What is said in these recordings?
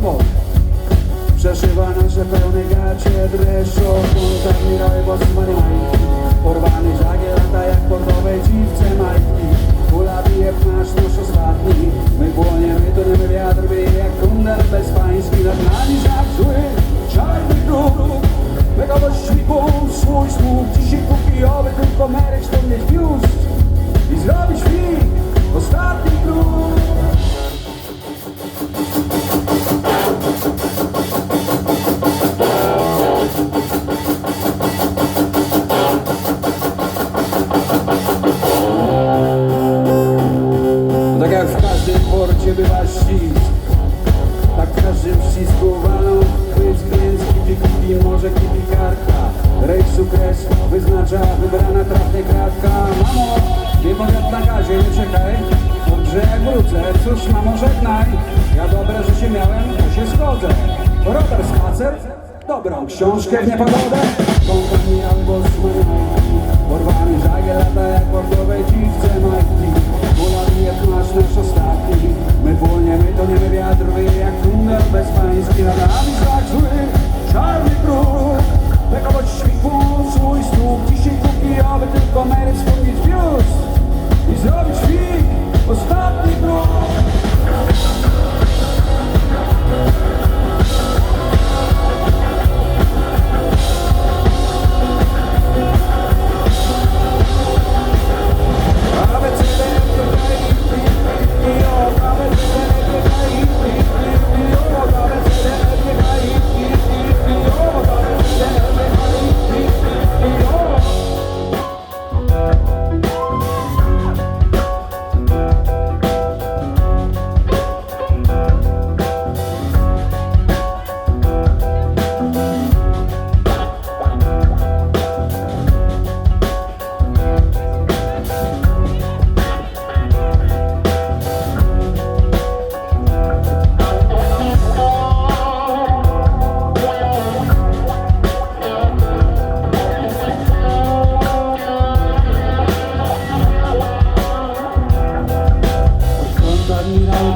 Obok. Przeszywa nasze pełne gacie dreszczo Kontaminowe bosmany majki. Porwany żagiel lata jak portowe dziwce majki. Kula bije w nasz nóż ostatni. My płoniemy, toniemy wiatr wieje jak kundel bezpański. Nad nami żak zły, czarny grób Begowość świku, swój sług Dzisiaj kupijowy, tylko Merek wspomnieć porcie bywa ścisk Tak w każdym ścisku walą chwyt, więc kipi, kipi, może kipi kartka. Rejsu kres wyznacza wybrana trafnie kratka. Mamo, nie powiat na gazie, nie czekaj. Dobrze jak wrócę, cóż mamo żegnaj. Ja dobre życie miałem, to się zgodzę. Rower spacer, dobrą książkę w niepogodę. Kompanii albo smajki Porwany żagiel lata jak portowe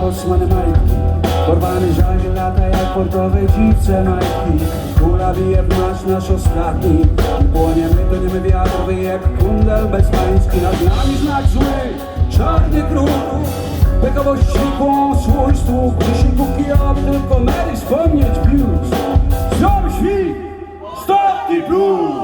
Bosman majki Porwany żagiel lata jak portowe dziwce majki Kula bije w nasz, nasz ostatni. Płoniemy, toniemy wiatr wieje jak kundel bezpański. Nad nami znak zły, czarny kruk Bekowość światłą, swój stóp Dzisiaj póki aby tylko Mary wspomnieć biust Zrobił świt, stopni plus